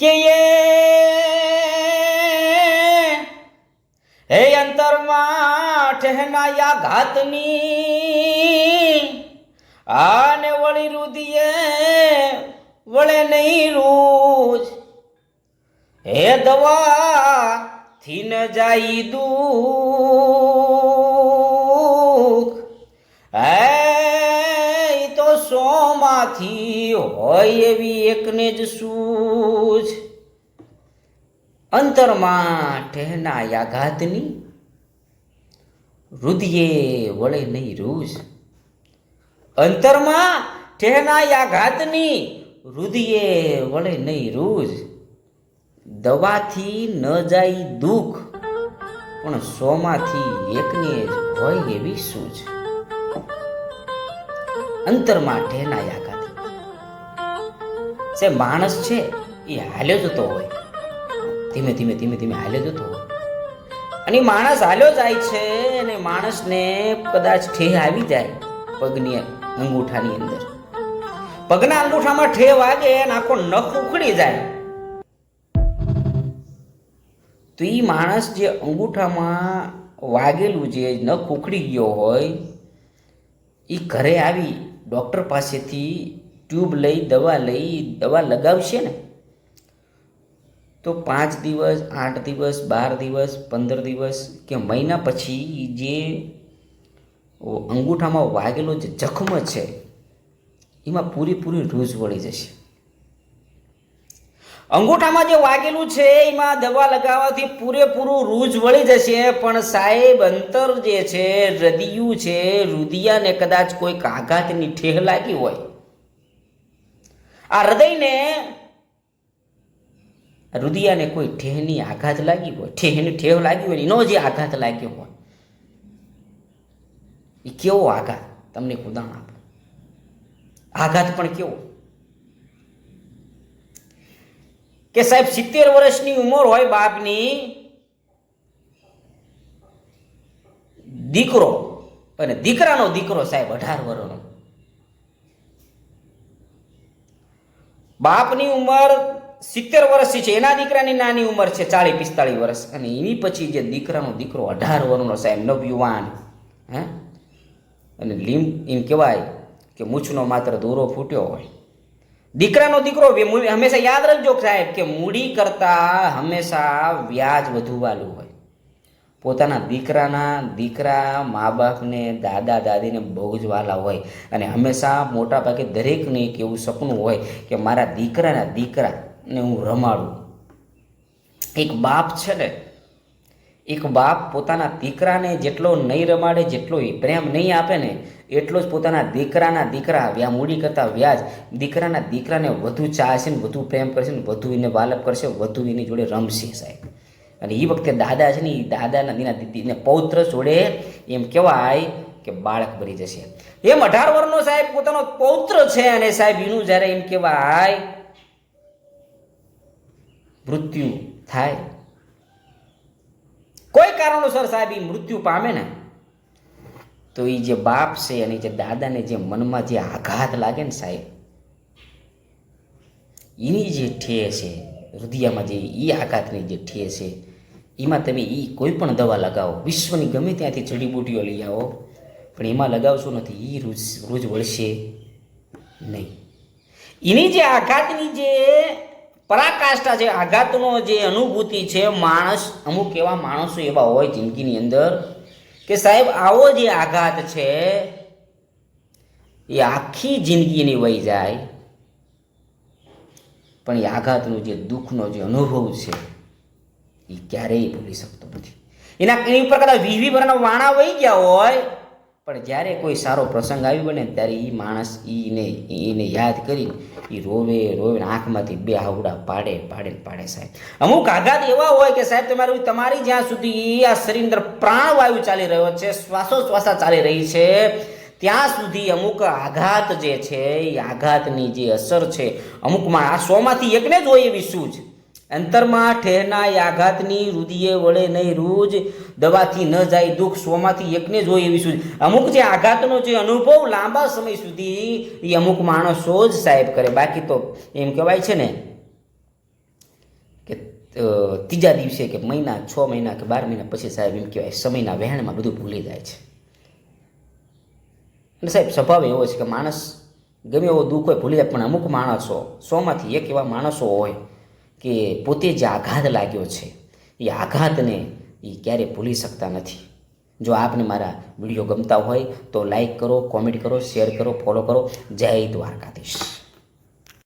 કે હે અંતરમાં ઠહેનાયા ઘાતની, આને વળી રુદિએ, વળે નહીં રૂજ. હે દવા થીન જાઈ દુઃખ. હે તો સોમાંથી હોય એવી એકને જ સૂઝ અંતરમાં ઠહેના યાઘાતની રુધિયે વળે નહીં રૂજ અંતરમાં ઠહેના યાઘાતની રુધિયે વળે નહીં રૂજ દવાથી ન જાય દુઃખ, પણ સોમાંથી એકને જ હોય એવી સૂઝ. અંતરમાં ઠેના યાઘાત જે માણસ છે, એ હાલ્યો જતો હોય. ધીમે ધીમે ધીમે ધીમે હાલ્યો જતો અને માણસ હાલ્યો જાય છે અને માણસને કદાચ ઠેહ આવી જાય પગની અંગૂઠાની અંદર. પગના અંગૂઠામાં ઠેહ વાગે અને આખો નખ ઉખડી જાય. તો એ માણસ જે અંગૂઠામાં વાગેલું જે નખ ઉખડી ગયો હોય એ ઘરે આવી ડૉક્ટર પાસેથી ટ્યુબ લઈ, દવા લઈ, દવા લગાવશે ને? તો પાંચ દિવસ, આઠ દિવસ, બાર દિવસ, પંદર દિવસ કે મહિના પછી જે અંગૂઠામાં વાગેલો જે જખમ છે, એમાં પૂરેપૂરી રૂઝ વળી જશે. અંગૂઠામાં જે વાગેલું છે, એમાં દવા લગાવવાથી પૂરેપૂરું રૂજ વળી જશે, પણ સાહેબ અંતર જે છે, હૃદયું છે રુદિયાને કદાચ કોઈક આઘાતની ઠેહ લાગી હોય. આ હૃદયને રુદિયાને કોઈ ઠેહની આઘાત લાગી હોય, ઠેહની ઠેહ લાગી હોય, એનો જે આઘાત લાગ્યો હોય, એ કેવો આઘાત? તમને ઉદાહરણ આપો. આઘાત પણ કેવો? કે સાહેબ, સિત્તેર વર્ષની ઉંમર હોય બાપની, દીકરો, અને દીકરાનો દીકરો સાહેબ અઢાર વર્ષનો બાપની ઉંમર સિત્તેર વર્ષથી છે, એના દીકરાની નાની ઉંમર છે ચાલીસ પિસ્તાળીસ વર્ષ. અને એની પછી જે દીકરાનો દીકરો અઢાર વર્ષનો સાહેબ નવયુવાન હે? અને લીમ એમ કહેવાય કે મૂછનો માત્ર દોરો ફૂટ્યો હોય. દીકરાનો દીકરો હંમેશા યાદ રાખજો સાહેબ કે મૂડી કરતા હંમેશા વ્યાજ વધુ વાલું હોય. પોતાના દીકરાના દીકરા મા બાપને દાદા, દાદીને બહુ જ વાલા હોય. અને હંમેશા મોટા ભાગે દરેકને એક એવું સપનું હોય કે મારા દીકરાના દીકરાને હું રમાડું. એક બાપ છે ને, એક બાપ પોતાના દીકરાને જેટલો નહીં રમાડે, જેટલો એ પ્રેમ નહીં આપે ને, એટલો જ પોતાના દીકરાના દીકરા વ્યા મૂડી કરતા વ્યાજ દીકરાના દીકરાને વધુ ચાહશે ને, વધુ પ્રેમ કરશે ને, વધુ એને બાલક કરશે, વધુ એની જોડે રમશે સાહેબ. અને એ વખતે દાદા છે ને એ દાદાના દીના દીદીને પૌત્ર જોડે એમ કહેવાય કે બાળક બની જશે. એમ અઢાર વર્ષનો સાહેબ પોતાનો પૌત્ર છે અને સાહેબ એનું જ્યારે એમ કહેવાય મૃત્યુ થાય. કોઈ કારણોસર સાહેબ એ મૃત્યુ પામે ને, તો એ જે બાપ છે અને જે દાદાને જે મનમાં જે આઘાત લાગે ને સાહેબ એની જે ઠે છે, હૃદયમાં જે એ આઘાતની જે ઠે છે, એમાં તમે એ કોઈ પણ દવા લગાવો. વિશ્વની ગમે ત્યાંથી જડીબૂટીઓ લઈ આવો, પણ એમાં લગાવશો નથી. એ રોજ રોજ વળશે નહીં. એની જે આઘાતની જે પરાકાષ્ઠા છે, આઘાતનો જે અનુભૂતિ છે, માણસ, અમુક એવા માણસો એવા હોય જિંદગીની અંદર કે સાહેબ, આવો જે આઘાત છે, એ આખી જિંદગીની વહી જાય. પણ એ આઘાતનું જે દુઃખનો જે અનુભવ છે, એ ક્યારેય ભૂલી શકતો નથી. એના એની ઉપર કદાચ વીવી વીસ વાણા વહી ગયા હોય પણ જ્યારે કોઈ સારો પ્રસંગ આવી બને ત્યારે એ માણસ એને એને યાદ કરી એ રોવે રોવે આંખમાંથી બે આવડા પાડે પાડે પાડે સાહેબ. અમુક આઘાત એવા હોય કે સાહેબ તમારું, તમારી જ્યાં સુધી આ શરીર અંદર પ્રાણવાયુ ચાલી રહ્યો છે, શ્વાસોશ્વાસા ચાલી રહી છે, ત્યાં સુધી અમુક આઘાત જે છે એ આઘાતની જે અસર છે, અમુકમાં આ સોમાંથી એકને જ હોય એવી સૂઝ. અંતરમાં ઠેરના એ આઘાતની રુધિએ વળે નહીં રૂજ, દવાથી ન જાય દુઃખ, સોમાંથી એકને જ હોય એવી સુધી. અમુક જે આઘાતનો જે અનુભવ લાંબા સમય સુધી એ અમુક માણસો જ સાહેબ કરે. બાકી તો એમ કહેવાય છે ને કે ત્રીજા દિવસે કે મહિના, છ મહિના કે બાર મહિના પછી સાહેબ એમ કહેવાય, સમયના વહેણમાં બધું ભૂલી જાય છે. અને સાહેબ સ્વભાવ એવો છે કે માણસ ગમે એવો દુઃખ હોય ભૂલી જાય, પણ અમુક માણસો, સોમાંથી એક એવા માણસો હોય કે પોતે જે આઘાત લાગ્યો છે, એ આઘાતને એ ક્યારેય ભૂલી શકતા નથી. જો આપને મારા વીડિયો ગમતા હોય તો લાઈક કરો, કોમેન્ટ કરો, શેર કરો, ફોલો કરો. જય દ્વારકાધીશ.